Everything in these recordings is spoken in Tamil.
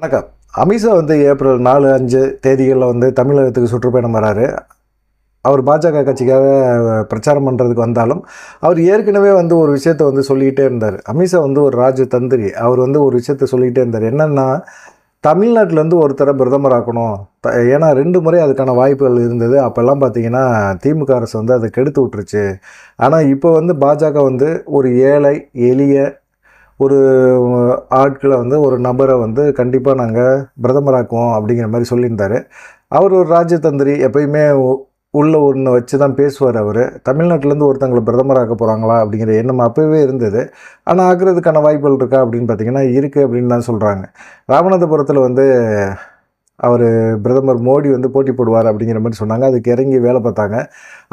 வணக்கம். அமித்ஷா வந்து ஏப்ரல் நாலு அஞ்சு தேதிகளில் வந்து தமிழகத்துக்கு சுற்றுப்பயணம் வராரு. அவர் பாஜக கட்சிக்காக பிரச்சாரம் பண்ணுறதுக்கு வந்தாலும் அவர் ஏற்கனவே வந்து ஒரு விஷயத்தை வந்து சொல்லிக்கிட்டே இருந்தார். அமித்ஷா வந்து ஒரு ராஜ தந்திரி. அவர் வந்து ஒரு விஷயத்த சொல்லிக்கிட்டே இருந்தார். என்னென்னா தமிழ்நாட்டிலேருந்து ஒருத்தரை பிரதமர் ஆக்கணும். த- ஏன்னா ரெண்டு முறை அதுக்கான வாய்ப்புகள் இருந்தது. அப்போல்லாம் பார்த்தீங்கன்னா திமுக அரசு வந்து அதை கெடுத்து விட்டுருச்சு. ஆனால் இப்போ வந்து பாஜக வந்து ஒரு ஏழை எளிய ஒரு ஆட்களை வந்து ஒரு நபரை வந்து கண்டிப்பாக நாங்கள் பிரதமராக்குவோம் அப்படிங்கிற மாதிரி சொல்லியிருந்தாரு. அவர் ஒரு ராஜதந்திரி எப்பயுமே உள்ள ஒன்று வச்சு தான் பேசுவார் அவர். தமிழ்நாட்டிலேருந்து ஒருத்தங்களை பிரதமராக்க போகிறாங்களா அப்படிங்கிற எண்ணம் அப்போவே இருந்தது. ஆனால் ஆக்குறதுக்கான வாய்ப்புகள் இருக்கா அப்படின்னு பார்த்தீங்கன்னா இருக்குது அப்படின்னு தான் சொல்கிறாங்க ராமநாதபுரத்தில் வந்து அவர் பிரதமர் மோடி வந்து போட்டி போடுவார் அப்படிங்கிற மாதிரி சொன்னாங்க. அதுக்கு இறங்கி வேலை பார்த்தாங்க.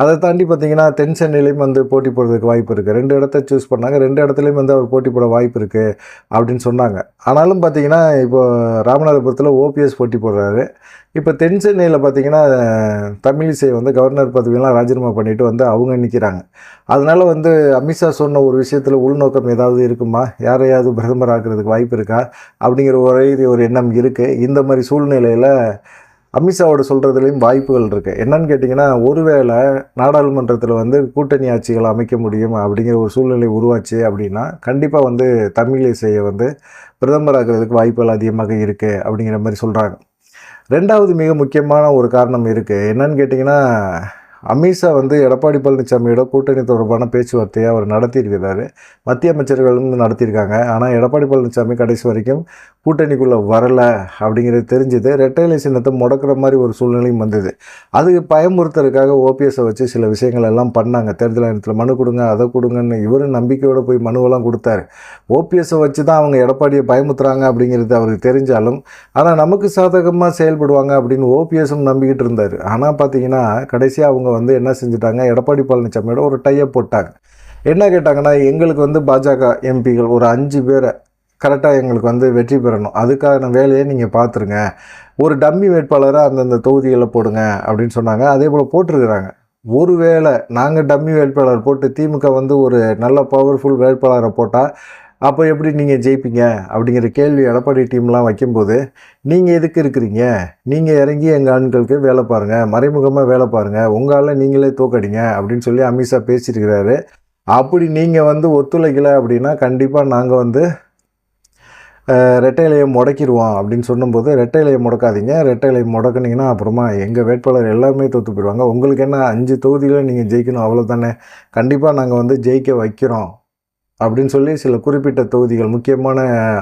அதை தாண்டி பார்த்தீங்கன்னா தென் சென்னையிலையும் வந்து போட்டி போடுறதுக்கு வாய்ப்பு இருக்குது ரெண்டு இடத்த சூஸ் பண்ணாங்க. ரெண்டு இடத்துலையும் வந்து அவர் போட்டி போட வாய்ப்பு இருக்குது அப்படின்னு சொன்னாங்க. ஆனாலும் பார்த்தீங்கன்னா இப்போ ராமநாதபுரத்தில் ஓபிஎஸ் போட்டி போடுறாரு. இப்போ தென் சென்னையில் பார்த்தீங்கன்னா தமிழிசை வந்து கவர்னர் பதவியெல்லாம் ராஜினாமா பண்ணிவிட்டு வந்து அவங்க நிற்கிறாங்க அதனால் வந்து அமித்ஷா சொன்ன ஒரு விஷயத்தில் உள்நோக்கம் ஏதாவது இருக்குமா? யாரையாவது பிரதமர் ஆக்குறதுக்கு வாய்ப்பு இருக்கா? அப்படிங்கிற ஒரே ஒரு எண்ணம் இருக்குது இந்த மாதிரி சூழ்நிலையில் அமித்ஷாவோட சொல்கிறதுலேயும் வாய்ப்புகள் இருக்குது என்னன்னு கேட்டிங்கன்னா ஒருவேளை நாடாளுமன்றத்தில் வந்து கூட்டணி ஆட்சிகள் அமைக்க முடியும் அப்படிங்கிற ஒரு சூழ்நிலை உருவாச்சு அப்படின்னா கண்டிப்பாக வந்து தமிழிசையை வந்து பிரதமராகிறதுக்கு வாய்ப்புகள் அதிகமாக இருக்குது அப்படிங்கிற மாதிரி சொல்கிறாங்க ரெண்டாவது மிக முக்கியமான ஒரு காரணம் இருக்குது என்னன்னு கேட்டிங்கன்னா அமித்ஷா வந்து எடப்பாடி பழனிசாமியோட கூட்டணி தொடர்பான பேச்சுவார்த்தையை அவர் நடத்தியிருக்கிறாரு. மத்திய அமைச்சர்களும் நடத்தியிருக்காங்க. ஆனால் எடப்பாடி பழனிசாமி கடைசி வரைக்கும் கூட்டணிக்குள்ளே வரலை அப்படிங்கிறது தெரிஞ்சது. ரெட்டைலை சின்னத்தை முடக்கிற மாதிரி ஒரு சூழ்நிலையும் வந்தது. அதுக்கு பயமுறுத்துறதுக்காக ஓபிஎஸை வச்சு சில விஷயங்கள் எல்லாம் பண்ணாங்க. தேர்தல் நேரத்தில் மனு கொடுங்க அதை கொடுங்கன்னு இவரும் நம்பிக்கையோடு போய் மனுவெல்லாம் கொடுத்தாரு. ஓபிஎஸை வச்சு தான் அவங்க எடப்பாடியை பயமுத்துறாங்க அப்படிங்கிறது அவருக்கு தெரிஞ்சாலும் ஆனால் நமக்கு சாதகமாக செயல்படுவாங்க அப்படின்னு ஓபிஎஸும் நம்பிக்கிட்டு இருந்தார். ஆனால் பார்த்தீங்கன்னா கடைசியாக அவங்க வந்து என்ன செஞ்சுட்டாங்க? எடப்பாடி பழனிசாமியோட ஒரு டையப் போட்டாங்க. என்ன கேட்டாங்கன்னா எங்களுக்கு வந்து பாஜக எம்பிகள் ஒரு அஞ்சு பேரை கரெக்டாக எங்களுக்கு வந்து வெற்றி பெறணும். அதுக்கான வேலையை நீங்கள் பார்த்துருங்க. ஒரு டம்மி வேட்பாளரை அந்தந்த தொகுதிகளில் போடுங்க அப்படின்னு சொன்னாங்க. அதே போல் போட்டிருக்கிறாங்க. ஒருவேளை நாங்கள் டம்மி வேட்பாளர் போட்டு திமுக வந்து ஒரு நல்ல பவர்ஃபுல் வேட்பாளரை போட்டால் அப்போ எப்படி நீங்கள் ஜெயிப்பீங்க? அப்படிங்கிற கேள்வி எடப்பாடி டீம்லாம் வைக்கும்போது நீங்கள் எதுக்கு இருக்கிறீங்க? நீங்கள் இறங்கி எங்கள் ஆண்களுக்கு வேலை பாருங்கள் மறைமுகமாக வேலை பாருங்கள் உங்களால் நீங்களே தோக்கடிங்க அப்படின்னு சொல்லி அமித்ஷா பேசியிருக்கிறாரு அப்படி நீங்கள் வந்து ஒத்துழைக்கலை அப்படின்னா கண்டிப்பாக நாங்கள் வந்து அஹ், ரெட்டை இலையை முடக்கிடுவோம் அப்படின்னு சொன்னும்போது ரெட்டைலையை முடக்காதீங்க ரெட்டை இலையை முடக்குனீங்கன்னா அப்புறமா எங்கள் வேட்பாளர் எல்லாருமே தோற்று போயிடுவாங்க. உங்களுக்கு என்ன அஞ்சு தொகுதியில் நீங்கள் ஜெயிக்கணும் அவ்வளோதானே கண்டிப்பாக நாங்கள் வந்து ஜெயிக்க வைக்கிறோம். அப்படின்னு சொல்லி சில குறிப்பிட்ட தொகுதிகள் முக்கியமான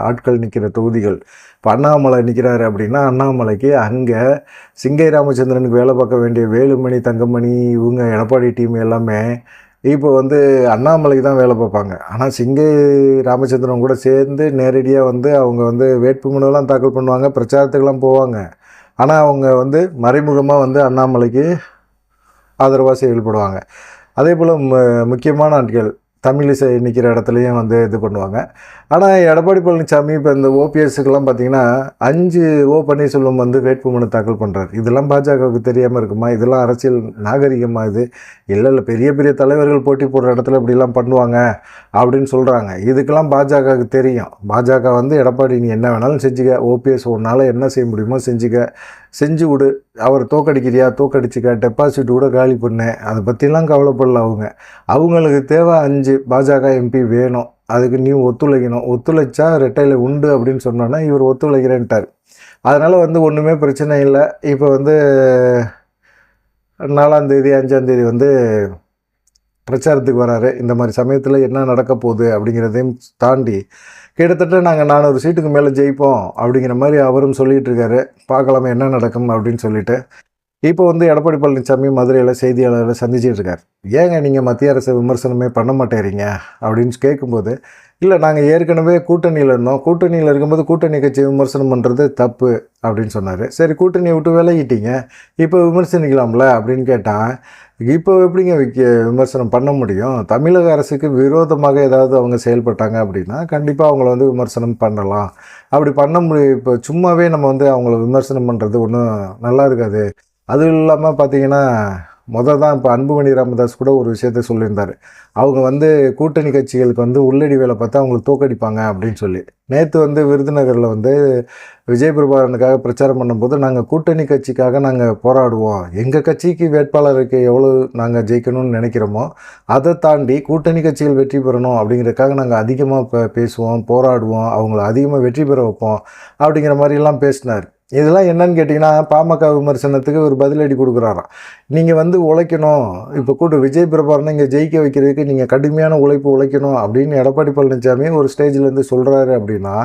ஆட்கள் நிற்கிற தொகுதிகள். இப்போ அண்ணாமலை நிற்கிறாரு அப்படின்னா அண்ணாமலைக்கு அங்கே சிங்கை ராமச்சந்திரனுக்கு வேலை பார்க்க வேண்டிய வேலுமணி தங்கமணி இவங்க எடப்பாடி டீம் எல்லாமே இப்போ வந்து அண்ணாமலைக்கு தான் வேலை பார்ப்பாங்க. ஆனால் சிங்கை ராமச்சந்திரன் கூட சேர்ந்து நேரடியாக வந்து அவங்க வந்து வேட்புமனுலாம் தாக்கல் பண்ணுவாங்க பிரச்சாரத்துக்கெல்லாம் போவாங்க. ஆனால் அவங்க வந்து மறைமுகமாக வந்து அண்ணாமலைக்கு ஆதரவாக செயல்படுவாங்க. அதே போல் முக்கியமான ஆட்கள் தமிழிசை நிற்கிற இடத்துலையும் வந்து இது பண்ணுவாங்க. ஆனால் எடப்பாடி பழனிசாமி இப்போ இந்த ஓபிஎஸ்க்குலாம் பார்த்தீங்கன்னா அஞ்சு ஓ பன்னீர்செல்வம் வந்து வேட்புமனு தாக்கல் பண்ணுறாரு இதெல்லாம் பாஜகவுக்கு தெரியாமல் இருக்குமா? இதெல்லாம் அரசியல் நாகரிகமாக இது? இல்லை இல்லை பெரிய பெரிய தலைவர்கள் போட்டி போடுற இடத்துல இப்படிலாம் பண்ணுவாங்க அப்படின்னு சொல்கிறாங்க இதுக்கெல்லாம் பாஜகவுக்கு தெரியும். பாஜக வந்து எடப்பாடி நீ என்ன வேணாலும் செஞ்சுக்க. ஓபிஎஸ் உன்னால் என்ன செய்ய முடியுமோ செஞ்சுக்க. செஞ்சு விடு. அவர் தோக்கடிக்கிறியா? தோக்கடிச்சுக்க. டெபாசிட் கூட காலி பண்ணேன் அதை பற்றிலாம் கவலைப்படல அவங்க. அவங்களுக்கு தேவை அஞ்சு பாஜக எம்பி வேணும். அதுக்கு நீ ஒத்துழைக்கணும். ஒத்துழைச்சா ரெட்டையில் உண்டு அப்படின்னு சொன்னோன்னா இவர் ஒத்துழைக்கிறேன்ட்டார். அதனால் வந்து ஒன்றுமே பிரச்சனை இல்லை. இப்போ வந்து நாலாந்தேதி அஞ்சாந்தேதி வந்து பிரச்சாரத்துக்கு வராரு. இந்த மாதிரி சமயத்தில் என்ன நடக்க போகுது அப்படிங்கிறதையும் தாண்டி கிட்டத்தட்ட நாங்கள் நானூறு சீட்டுக்கு மேலே ஜெயிப்போம் அப்படிங்கிற மாதிரி அவரும் சொல்லிகிட்டு இருக்காரு. பார்க்கலாம் என்ன நடக்கும் அப்படின்னு சொல்லிட்டு. இப்போ வந்து எடப்பாடி பழனிசாமி மதுரையில் செய்தியாளர்களை சந்திச்சுட்டு இருக்கார். ஏங்க நீங்கள் மத்திய அரசை விமர்சனமே பண்ண மாட்டேறீங்க? அப்படின்னு கேட்கும்போது இல்லை நாங்கள் ஏற்கனவே கூட்டணியில் இருந்தோம். கூட்டணியில் இருக்கும்போது கூட்டணி கட்சி விமர்சனம் பண்ணுறது தப்பு அப்படின்னு சொன்னார். சரி கூட்டணியை விட்டு விலகிட்டீங்க. இப்போ விமர்சனிக்கலாம்ல? அப்படின்னு கேட்டால் இப்போ எப்படிங்க விமர்சனம் பண்ண முடியும்? தமிழக அரசுக்கு விரோதமாக ஏதாவது அவங்க செயல்பட்டாங்க அப்படின்னா கண்டிப்பாக அவங்கள வந்து விமர்சனம் பண்ணலாம். அப்படி பண்ண முடியும் இப்போ சும்மாவே நம்ம வந்து அவங்கள விமர்சனம் பண்ணுறது ஒன்றும் நல்லா இருக்காது. அதுவும் இல்லாமல் பார்த்தீங்கன்னா முதல் தான் இப்போ அன்புமணி ராமதாஸ் கூட ஒரு விஷயத்த சொல்லியிருந்தார். அவங்க வந்து கூட்டணி கட்சிகளுக்கு வந்து உள்ளடி வேலை பார்த்தா அவங்களுக்கு தோக்கடிப்பாங்க அப்படின்னு சொல்லி. நேற்று வந்து விருதுநகரில் வந்து விஜய் பிரபாகரனுக்காக பிரச்சாரம் பண்ணும்போது நாங்கள் கூட்டணி கட்சிக்காக நாங்கள் போராடுவோம். எங்கள் கட்சிக்கு வேட்பாளருக்கு எவ்வளோ நாங்கள் ஜெயிக்கணும்னு நினைக்கிறோமோ அதை தாண்டி கூட்டணி கட்சிகள் வெற்றி பெறணும் அப்படிங்கிறதுக்காக நாங்கள் அதிகமாக இப்போ பேசுவோம் போராடுவோம் அவங்கள அதிகமாக வெற்றி பெற வைப்போம் அப்படிங்கிற மாதிரிலாம் பேசினார். இதெல்லாம் என்னன்னு கேட்டிங்கன்னா பாமக விமர்சனத்துக்கு ஒரு பதிலடி கொடுக்குறாராம். நீங்கள் வந்து உழைக்கணும். இப்போ கூட்டு விஜய் பிரபாரனை இங்கே ஜெயிக்க வைக்கிறதுக்கு நீங்கள் கடுமையான உழைப்பு உழைக்கணும் அப்படின்னு எடப்பாடி பழனிசாமி ஒரு ஸ்டேஜ்லேருந்து சொல்கிறாரு அப்படின்னா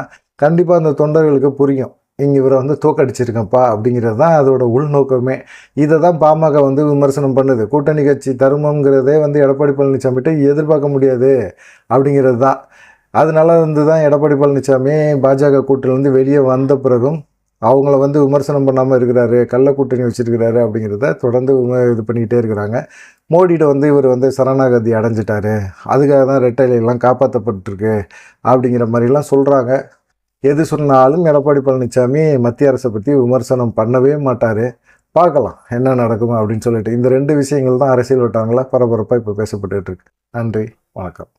கண்டிப்பாக அந்த தொண்டர்களுக்கு புரியும். இங்கே இவரை வந்து தோக்கடிச்சிருக்கேன்ப்பா அப்படிங்கிறது தான் அதோட உள்நோக்கமே. இதை தான் பாமக வந்து விமர்சனம் பண்ணுது. கூட்டணி கட்சி தருமங்கிறதே வந்து எடப்பாடி பழனிசாமிகிட்ட எதிர்பார்க்க முடியாது அப்படிங்கிறது தான். அதனால வந்து தான் எடப்பாடி பழனிசாமி பாஜக கூட்டிலேருந்து வெளியே வந்த பிறகும் அவங்கள வந்து விமர்சனம் பண்ணாமல் இருக்கிறாரு கள்ள கூட்டணி வச்சுருக்கிறாரு அப்படிங்கிறத தொடர்ந்து இது பண்ணிக்கிட்டே இருக்கிறாங்க. மோடிகிட்ட வந்து இவர் வந்து சரணாகதி அடைஞ்சிட்டாரு. அதுக்காக தான் ரெட்டைலையெல்லாம் காப்பாற்றப்பட்டிருக்கு அப்படிங்கிற மாதிரிலாம் சொல்கிறாங்க எது சொன்னாலும் எடப்பாடி பழனிசாமி மத்திய அரசை பற்றி விமர்சனம் பண்ணவே மாட்டார். பார்க்கலாம் என்ன நடக்கும் அப்படின்னு சொல்லிட்டு. இந்த ரெண்டு விஷயங்கள் தான் அரசியல் விட்டாங்களா பரபரப்பாக இப்போ பேசப்பட்டுருக்கு நன்றி வணக்கம்.